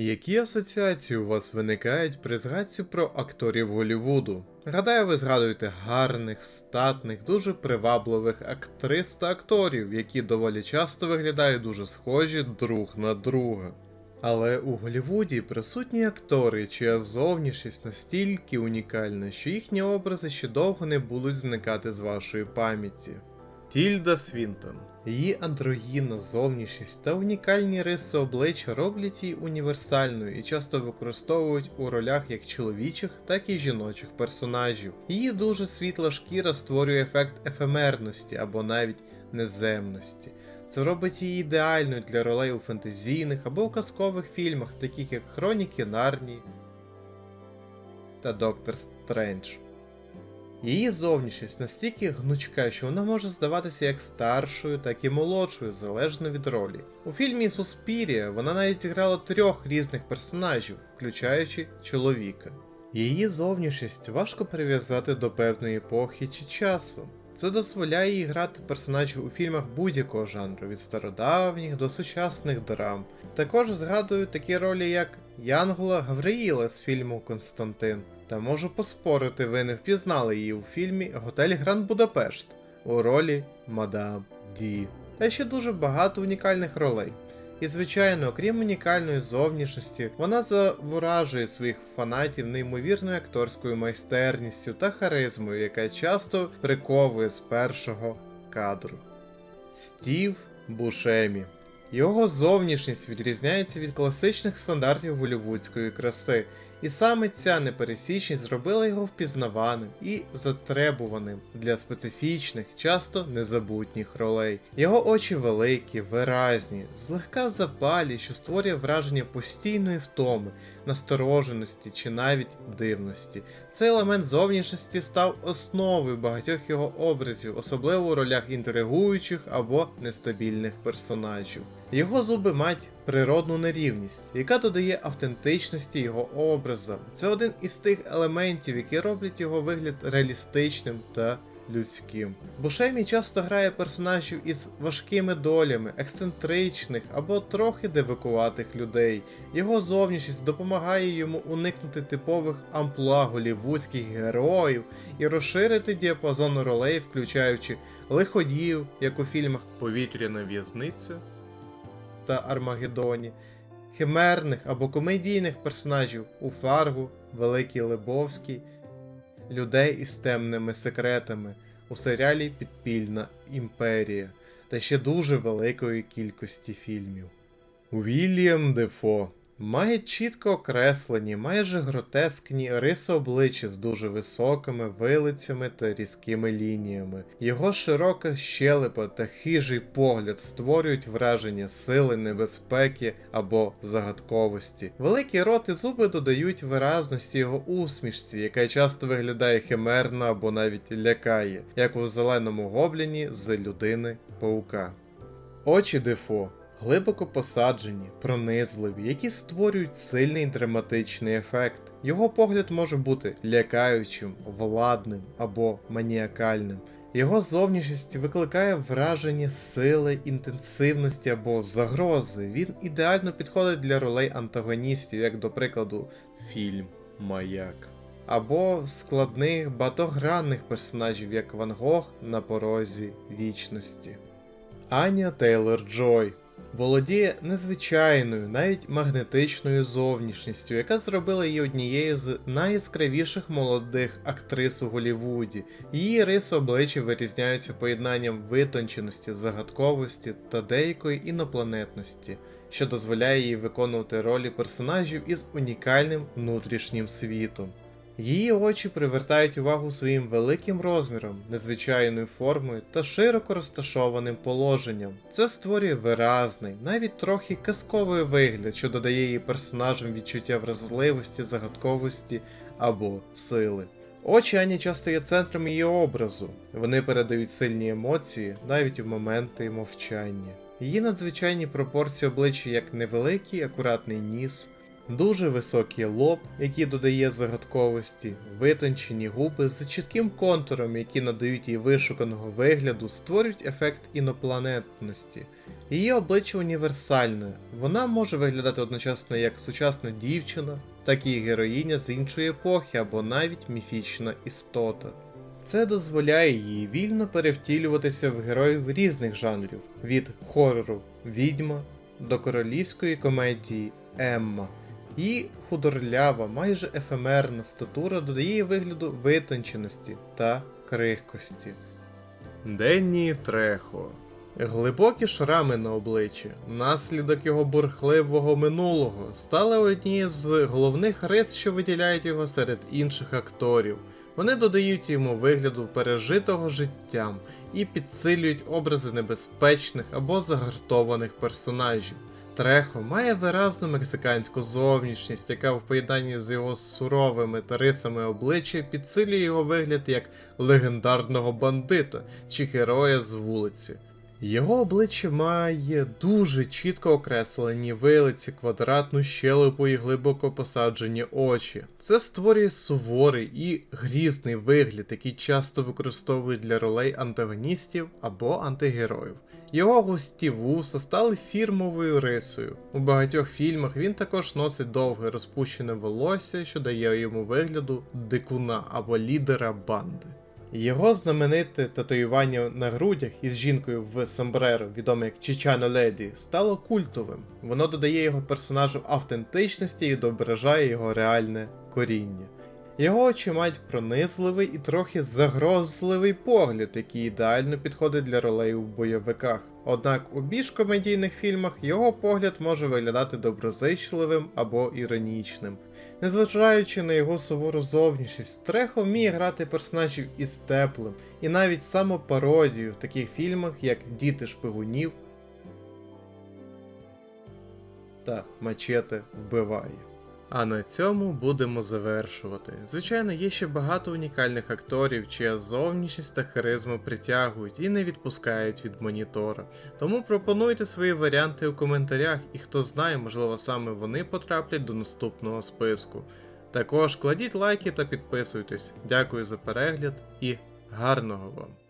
Які асоціації у вас виникають при згадці про акторів Голлівуду? Гадаю, ви згадуєте гарних, статних, дуже привабливих актрис та акторів, які доволі часто виглядають дуже схожі друг на друга. Але у Голлівуді присутні актори, чия зовнішність настільки унікальна, що їхні образи ще довго не будуть зникати з вашої пам'яті. Тільда Свінтон. Її андрогінна зовнішність та унікальні риси обличчя роблять її універсальною і часто використовують у ролях як чоловічих, так і жіночих персонажів. Її дуже світла шкіра створює ефект ефемерності або навіть неземності. Це робить її ідеальною для ролей у фентезійних або у казкових фільмах, таких як Хроніки Нарнії та Доктор Стрендж. Її зовнішність настільки гнучка, що вона може здаватися як старшою, так і молодшою, залежно від ролі. У фільмі Суспірія вона навіть зіграла трьох різних персонажів, включаючи чоловіка. Її зовнішність важко прив'язати до певної епохи чи часу. Це дозволяє їй грати персонажів у фільмах будь-якого жанру, від стародавніх до сучасних драм. Також згадую такі ролі, як Янгола Гавриїла з фільму Константин. Та можу поспорити, ви не впізнали її у фільмі Готель Гранд Будапешт у ролі Мадам Ді. Та ще дуже багато унікальних ролей. І, звичайно, окрім унікальної зовнішності, вона заворажує своїх фанатів неймовірною акторською майстерністю та харизмою, яка часто приковує з першого кадру. Стів Бушемі. Його зовнішність відрізняється від класичних стандартів голівудської краси, і саме ця непересічність зробила його впізнаваним і затребуваним для специфічних, часто незабутніх ролей. Його очі великі, виразні, злегка запалі, що створює враження постійної втоми, настороженості чи навіть дивності. Цей елемент зовнішності став основою багатьох його образів, особливо у ролях інтригуючих або нестабільних персонажів. Його зуби мають природну нерівність, яка додає автентичності його образам. Це один із тих елементів, які роблять його вигляд реалістичним та людським. Бушемі часто грає персонажів із важкими долями, ексцентричних або трохи дивикуватих людей. Його зовнішність допомагає йому уникнути типових амплуа голівудських героїв і розширити діапазон ролей, включаючи лиходіїв, як у фільмах Повітряна в'язниця та Армагеддоні, химерних або комедійних персонажів у Фаргу, Великій Лебовській, людей із темними секретами у серіалі Підпільна імперія та ще дуже великої кількості фільмів. Вільям Дефо має чітко окреслені, майже гротескні риси обличчя з дуже високими вилицями та різкими лініями. Його широка щелепа та хижий погляд створюють враження сили, небезпеки або загадковості. Великий рот і зуби додають виразності його усмішці, яка часто виглядає химерно або навіть лякає, як у зеленому гобліні з людини паука. Очі Дефо глибоко посаджені, пронизливі, які створюють сильний драматичний ефект. Його погляд може бути лякаючим, владним або маніакальним. Його зовнішність викликає враження сили, інтенсивності або загрози. Він ідеально підходить для ролей антагоністів, як до прикладу, фільм Маяк. Або складних багатогранних персонажів, як Ван Гог на порозі вічності. Аня Тейлор Джой володіє незвичайною, навіть магнетичною зовнішністю, яка зробила її однією з найяскравіших молодих актрис у Голлівуді. Її риси обличчя вирізняються поєднанням витонченості, загадковості та деякої інопланетності, що дозволяє їй виконувати ролі персонажів із унікальним внутрішнім світом. Її очі привертають увагу своїм великим розміром, незвичайною формою та широко розташованим положенням. Це створює виразний, навіть трохи казковий вигляд, що додає її персонажам відчуття вразливості, загадковості або сили. Очі Ані часто є центром її образу, вони передають сильні емоції навіть у моменти мовчання. Її надзвичайні пропорції обличчя як невеликий акуратний ніс, Дуже високий лоб, який додає загадковості, витончені губи з чітким контуром, які надають їй вишуканого вигляду, створюють ефект інопланетності. Її обличчя універсальне, вона може виглядати одночасно як сучасна дівчина, так і героїня з іншої епохи або навіть міфічна істота. Це дозволяє їй вільно перевтілюватися в героїв різних жанрів від хорору відьма до королівської комедії Емма. Її худорлява, майже ефемерна статура додає їй вигляду витонченості та крихкості. Денні Трехо. Глибокі шрами на обличчі, наслідок його бурхливого минулого, стали однією з головних рис, що виділяють його серед інших акторів. Вони додають йому вигляду пережитого життям і підсилюють образи небезпечних або загартованих персонажів. Трехо має виразну мексиканську зовнішність, яка в поєднанні з його суровими та рисами обличчя підсилює його вигляд як легендарного бандита чи героя з вулиці. Його обличчя має дуже чітко окреслені вилиці, квадратну щелепу і глибоко посаджені очі. Це створює суворий і грізний вигляд, який часто використовують для ролей антагоністів або антигероїв. Його густі вуса стали фірмовою рисою. У багатьох фільмах він також носить довге розпущене волосся, що дає йому вигляду дикуна або лідера банди. Його знамените татуювання на грудях із жінкою в Самбреро, відоме як Чичано Леді, стало культовим. Воно додає його персонажу автентичності і відображає його реальне коріння. Його очі мають пронизливий і трохи загрозливий погляд, який ідеально підходить для ролей у бойовиках. Однак у більш комедійних фільмах його погляд може виглядати доброзичливим або іронічним. Незважаючи на його сувору зовнішність, Трехо вміє грати персонажів із теплим і навіть самопародію в таких фільмах, як Діти шпигунів та Мачете вбиває. А на цьому будемо завершувати. Звичайно, є ще багато унікальних акторів, чия зовнішність та харизму притягують і не відпускають від монітора. Тому пропонуйте свої варіанти у коментарях, і хто знає, можливо, саме вони потраплять до наступного списку. Також кладіть лайки та підписуйтесь. Дякую за перегляд і гарного вам!